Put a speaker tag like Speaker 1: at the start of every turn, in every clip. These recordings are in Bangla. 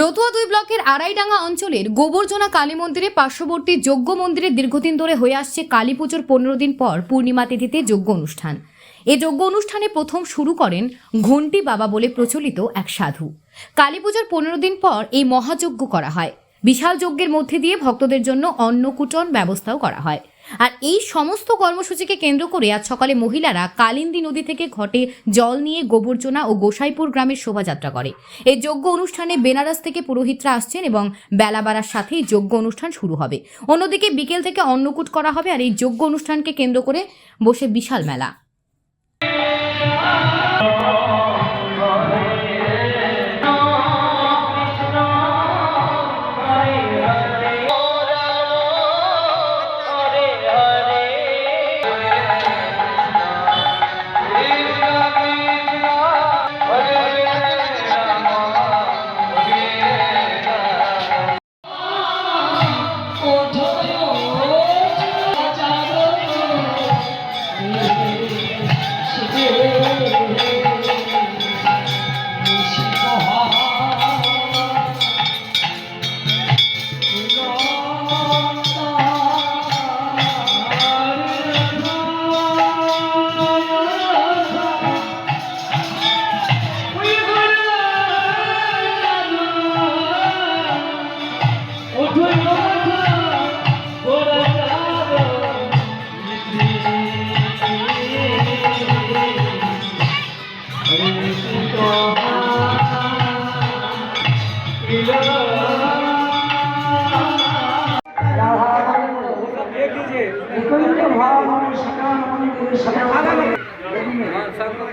Speaker 1: রতুয়া দুই ব্লকের আড়াইডাঙ্গা অঞ্চলের গোবর্জনা কালী মন্দিরে পার্শ্ববর্তী যজ্ঞ মন্দিরে দীর্ঘদিন ধরে হয়ে আসছে কালী পুজোর পনেরো দিন পর পূর্ণিমা তিথিতে যজ্ঞ অনুষ্ঠান এ যজ্ঞ অনুষ্ঠানে প্রথম শুরু করেন ঘণ্টি বাবা বলে প্রচলিত এক সাধু কালী পুজোর পনেরো দিন পর এই মহাযজ্ঞ করা হয় বিশাল যজ্ঞের মধ্যে দিয়ে ভক্তদের জন্য অন্নকূটন ব্যবস্থাও করা হয় আর এই সমস্ত কর্মসূচিকে কেন্দ্র করে আজ সকালে মহিলারা কালিন্দী নদী থেকে ঘটে জল নিয়ে গোবর্জনা ও গোসাইপুর গ্রামের শোভাযাত্রা করে এই যোগ্য অনুষ্ঠানে বেনারস থেকে পুরোহিতরা আসছেন এবং বেলা বাড়ার সাথেই যোগ্য অনুষ্ঠান শুরু হবে অন্যদিকে বিকেল থেকে অন্নকূট করা হবে আর এই যোগ্য অনুষ্ঠানকে কেন্দ্র করে বসে বিশাল মেলা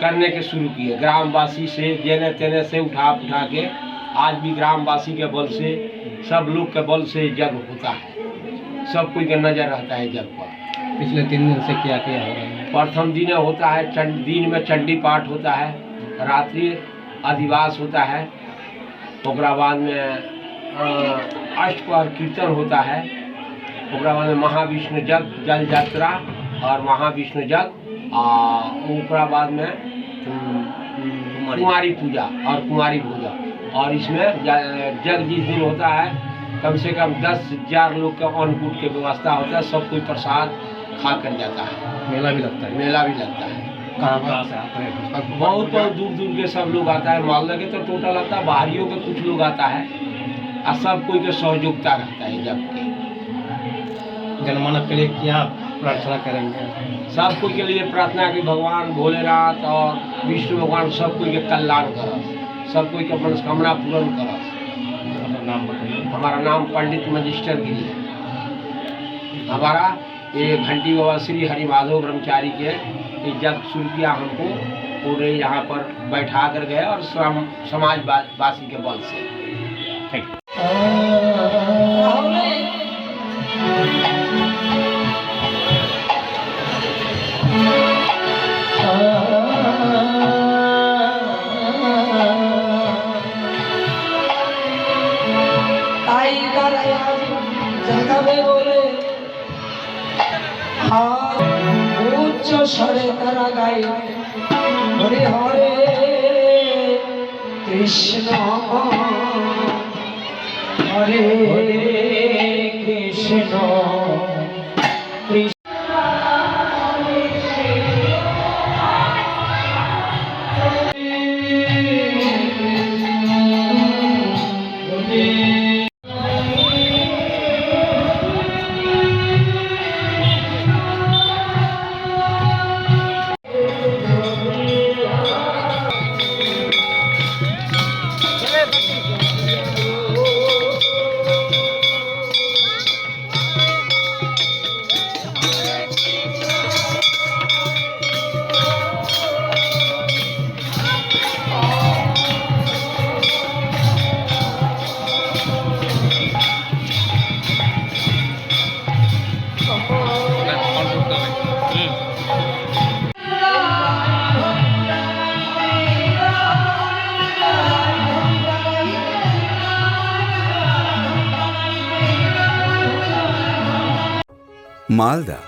Speaker 2: करने के शुरू किए ग्रामवासी से जेने तेने से उठा उठा के आज भी ग्रामवासी के बल से सब लोग के बल से जग होता है सब कोई का नजर रहता है जग पर
Speaker 3: पिछले तीन दिन से क्या क्या हो रहा है
Speaker 2: प्रथम दिन होता है चंड दिन में चंडी पाठ होता है रात्रि अधिवास होता है ओकरा बाद में अष्ट कीर्तन होता है ओकरा बाद में महाविष्णु जग जल यात्रा और महाविष्णु जग और बाद में कुमारी पूजा और कुमारी पूजा और इसमें जग जिस दिन होता है कम से कम दस हजार लोग का अन्नकूट के व्यवस्था होता है सब कोई प्रसाद खा कर जाता है
Speaker 3: मेला भी लगता है
Speaker 2: मेला भी लगता है
Speaker 3: कहाँ कहाँ से
Speaker 2: बहुत बहुत दूर दूर के सब लोग आता है मालदा के तो टोटल आता है बाहरियों के कुछ लोग आता है और सब कोई के सहयोगिता रहता है जब के
Speaker 3: जनमानस के लिए क्या प्रार्थना करेंगे
Speaker 2: सब कुछ के लिए प्रार्थना की भगवान भोलेनाथ और विष्णु भगवान सब के कल्याण कर सब के मनोकामना पूर्ण
Speaker 3: कर नाम
Speaker 2: हमारा नाम पंडित मजिस्टर गिरी है हमारा ये घंटी बाबा श्री हरिमाधव ब्रह्मचारी के ये जब किया हमको पूरे यहाँ पर बैठा कर गए और समाजवासी के बल से
Speaker 4: ठीक তাই তারা দেখাবে বলে উচ্চ স্বরে তারা গাই হরে হরে কৃষ্ণ হরে কৃষ্ণ
Speaker 5: মালদা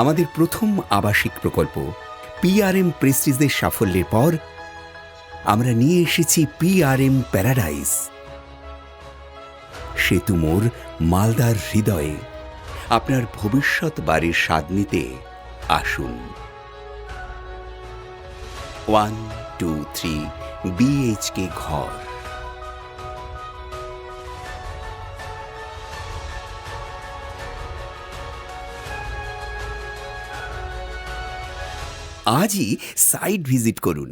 Speaker 5: আমাদের প্রথম আবাসিক প্রকল্প পিআরএম প্রেস্টিজের সাফল্যের পর আমরা নিয়ে এসেছি পিআরএম প্যারাডাইস সেতু মোর মালদার হৃদয়ে আপনার ভবিষ্যৎ বাড়ির স্বাদ নিতে আসুন ওয়ান টু থ্রি বিএইচকে ঘর আজই সাইট ভিজিট করুন